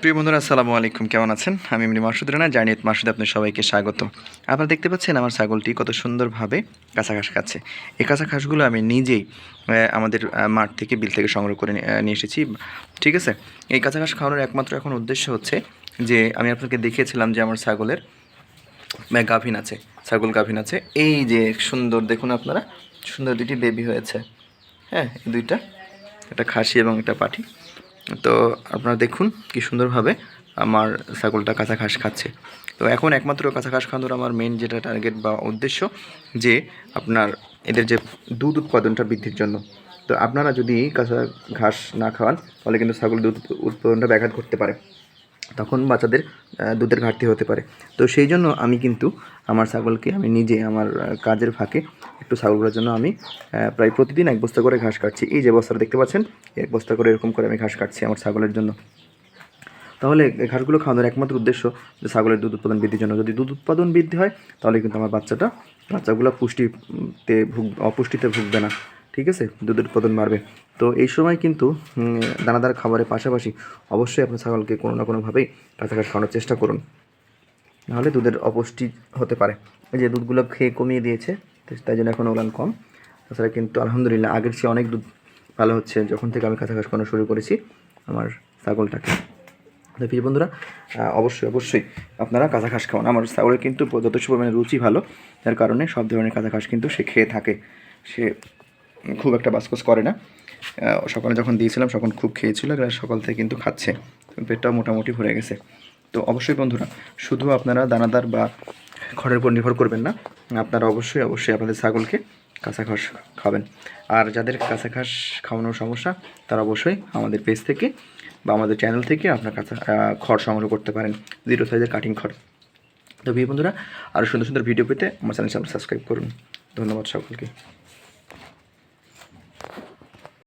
প্রিয় বন্ধুরা, আসসালামু আলাইকুম। কেমন আছেন? আমি এমনি মাসুদ রানা জানিয়ে মাসুদ আপনার সবাইকে স্বাগত। আপনারা দেখতে পাচ্ছেন আমার ছাগলটি কত সুন্দরভাবে কাঁচা ঘাস খাচ্ছে এই কাঁচা ঘাসগুলো আমি নিজেই আমাদের মাঠ থেকে বিল থেকে সংগ্রহ করে নিয়ে- এসেছি। ঠিক আছে? এই কাঁচা ঘাস খাওয়ানোর একমাত্র এখন উদ্দেশ্য হচ্ছে যে, আমি আপনাকে দেখিয়েছিলাম যে আমার ছাগলের গাভিন আছে, ছাগল গাভিন আছে। এই যে সুন্দর, দেখুন আপনারা, সুন্দর দুটি বেবি হয়েছে। হ্যাঁ দুইটা, একটা খাসি এবং একটা পাঠি। তো আপনারা দেখুন কি সুন্দরভাবে আমার ছাগলটা কাঁচা ঘাস খাচ্ছে। তো এখন একমাত্র কাঁচা ঘাস খাওয়ানোর আমার মেন যেটা টার্গেট বা উদ্দেশ্য যে আপনার এদের যে দুধ উৎপাদনটা বৃদ্ধির জন্য। তো আপনারা যদি কাঁচা ঘাস না খাওয়ান, তাহলে কিন্তু ছাগল দুধ উৎপাদনটা ব্যাঘাত ঘটতে পারে। তখন বাচ্চাদের দুধের ঘাটতি হতে পারে। তো সেই জন্য আমি কিন্তু আমার ছাগলকে আমি নিজে আমার কাজের ফাঁকে একটু ছাগলগুলোর জন্য আমি প্রায় প্রতিদিন এক বস্তা করে ঘাস কাটছি। এই যে বস্তাটা দেখতে পাচ্ছেন, এক বস্তা করে এরকম করে আমি ঘাস কাটছি আমার ছাগলের জন্য। তাহলে ঘাসগুলো খাওয়ানোর একমাত্র উদ্দেশ্য যে ছাগলের দুধ উৎপাদন বৃদ্ধির জন্য। যদি দুধ উৎপাদন বৃদ্ধি হয়, তাহলে কিন্তু আমার বাচ্চাটা, বাচ্চাগুলো পুষ্টিতে ভুগ, অপুষ্টিতে ভুগবে না। ঠিক আছে? দুধের উৎপাদন বাড়বে। তো এই সময় কিন্তু দানাদার খাবারের পাশাপাশি অবশ্যই আপনার ছাগলকে কোনো না কোনোভাবেই কাঁচা ঘাস খাওয়ানোর চেষ্টা করুন। নাহলে দুধের অপুষ্টি হতে পারে। এই যে দুধগুলো খেয়ে কমিয়ে দিয়েছে, তাই জন্য এখন ওলান কম। তাছাড়া কিন্তু আলহামদুলিল্লাহ আগের চেয়ে অনেক দুধ ভালো হচ্ছে। যখন থেকে আমি কাঁচা ঘাস খাওয়ানো শুরু করেছি, আমার ছাগলটাকে। তো প্রিয় বন্ধুরা অবশ্যই অবশ্যই আপনারা কাঁচা ঘাস খাওয়ান। আমার ছাগলের কিন্তু যথেষ্ট পরিমাণে রুচি ভালো। যার কারণে সব ধরনের কাঁচা ঘাস কিন্তু সে খেয়ে থাকে। সে খুব একটা বাসকস করে না। সকালে যখন দিয়েছিলাম তখন খুব খেয়েছিল আর সকাল থেকে কিন্তু খাচ্ছে। পেটটাও মোটামুটি ভরে গেছে। তো অবশ্যই বন্ধুরা, শুধু আপনারা দানাদার বা খড়ের উপর নির্ভর করবেন না, আপনারা অবশ্যই অবশ্যই আপনাদের ছাগলকে কাঁচা ঘাস খাবেন। আর যাদের কাঁচা ঘাস খাওয়ানোর সমস্যা, তারা অবশ্যই আমাদের পেজ থেকে বা আমাদের চ্যানেল থেকে আপনার কাঁচা খড় সংগ্রহ করতে পারেন। জিরো সাইজের কাটিং খড়। তো বন্ধুরা আরও সুন্দর সুন্দর ভিডিও পেতে আমার চ্যানেল সাবস্ক্রাইব করুন। ধন্যবাদ সকলকে।